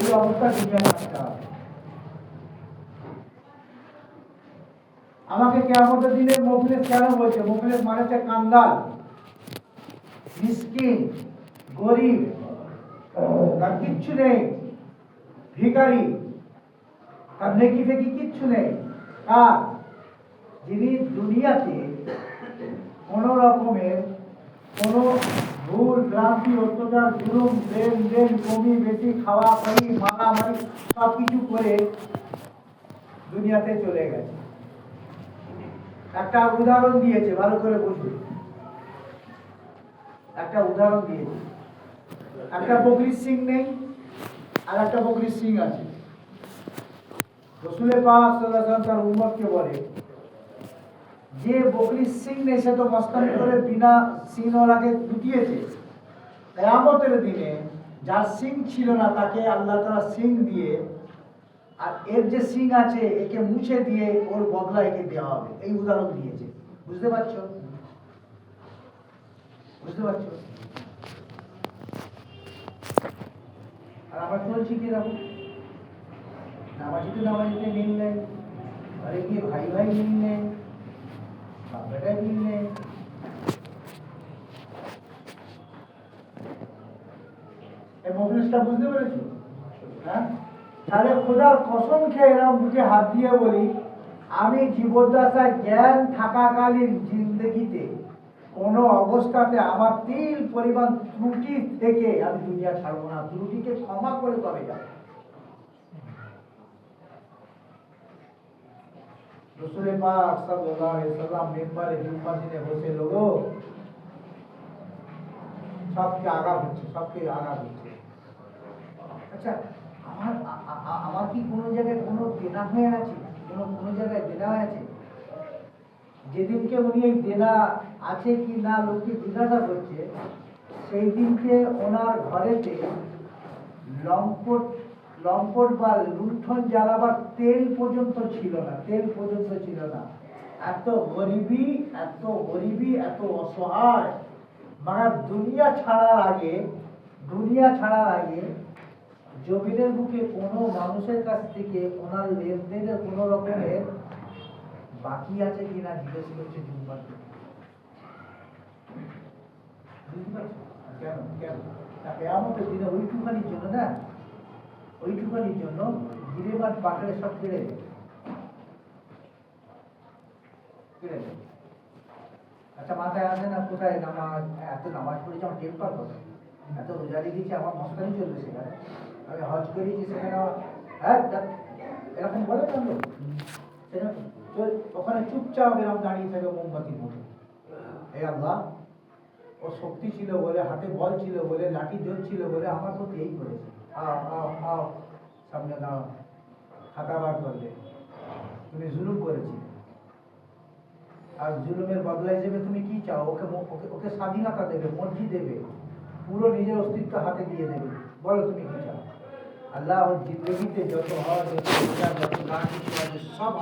এই অবস্থা দুনিয়া থাকতে হবে। আমাকে কেমতের দিনে মুখলেস কেন বলছে? মুখলেস মানে হচ্ছে কাঙ্গাল, মিসকিন, গরিব, তার কিচ্ছু নেই, ভিখারি, তার নেকি ফেকি কিচ্ছু নেই। তার যিনি দুনিয়াতে কোন রকমের কোন ভুল, ভ্রান্তি, অত্যাচার, জুলুম দেন কমি বেশি খাওয়া খাই মারামারি সব কিছু করে দুনিয়াতে চলে গেছে। একটা উদাহরণ দিয়েছে, ভালো করে বুঝবে। একটা উদাহরণ দিয়েছে। একটা বকরির সিং নেই, আর একটা বকরির সিং আছে। রসুলের পাক তার উম্মতকে বলে যে বকরির সিং সে তো মস্তানি করে বিনা সিং সিংওয়ালাকে দুটিয়েছে কেয়ামতের দিনে যার সিং ছিল না, তাকে আল্লাহ তাআলা সিং দিয়ে আর এর যে সিং আছে, একে মুছে দিয়ে ওর বদলা একে দেওয়া হবে। এই উদাহরণ দিয়েছে। বুঝতে পারছ? বুঝতে পারছ? আর আমরা চলছি কীরকম নামাজিতে নামাজিতে মিল নেই। আরে গিয়ে ভাই ভাই মিল নেই বাপ বেটায় মিল নেই এই মফিসটা বুঝতে হ্যাঁ? তাহলে খোদার কসম খেয়ে এরকম বুকে হাত দিয়ে বলি, আমি জীবদ্দশায় জ্ঞান থাকাকালীন জিন্দগিতে কোন অবস্থাতে আমার তিল পরিমাণ ত্রুটি থেকে আমি দুনিয়া ছাড়বো না। ত্রুটিকে ক্ষমা করে তবে যাব। রসুলের পাক সাল্লাল্লাহু আলাইহি সাল্লাম মেম্বারে জুম্মা দিনে বসে লোগো, সবকে আঘাত হচ্ছে, সবকে আঘাত হচ্ছে। আচ্ছা আমার আমার কি কোনো জায়গায় কোনো দেনা হয়ে আছে? কোনো কোনো জায়গায় দেনা হয়ে আছে? যেদিনকে উনি এই দেনা আছে কি না লোককে জিজ্ঞাসা করছে, সেই দিনকে ওনার ঘরেতে লম্পট লম্পট বা লুণ্ঠন জ্বালাবার তেল পর্যন্ত ছিল না, তেল পর্যন্ত ছিল না। এত গরিবি এত গরিবি, এত অসহায়। মানে দুনিয়া ছাড়ার আগে, দুনিয়া ছাড়ার আগে জমিনের বুকে কোনো মানুষের কাছ থেকে, ওনার লেনদেনের কোনো রকমের বাকি আছে কিনা জিজ্ঞেস করছে পারছ? কেন? কেন? দিনে ওইটুখানির জন্য না ওইটুখানির জন্য গিরে মাঠ পাকড়ে সব কেড়ে দেবে আচ্ছা মাথায় আসে না কোথায় নামাজ এত নামাজ পড়েছি, আমার টেম্পার কত এত রোজা রেখেছি, আমার মস্তানি চলবে সেখানে। আমি হজ করিয়েছি সেখানে হ্যাঁ এরকম বলে না লোক? ওখানে চুপচাপ এরকম দাঁড়িয়ে থাকে মোমবাতির মতো। এই আল্লাহ, ও শক্তি ছিল বলে, হাতে বল ছিল বলে, লাঠি জোর ছিল বলে আমার প্রতি এই করেছে। আও আও আও সামনে দাও খাতা বার করলে। তুমি জুলুম করেছিলে আর জুলুমের বদলা হিসেবে তুমি কি চাও? ওকে ওকে স্বাধীনতা দেবে, মর্জি দেবে। পুরো নিজের অস্তিত্ব হাতে দিয়ে দেবে। বলো তুমি কি চাও? আল্লাহ জিন্দগিতে যত হওয়া যত সব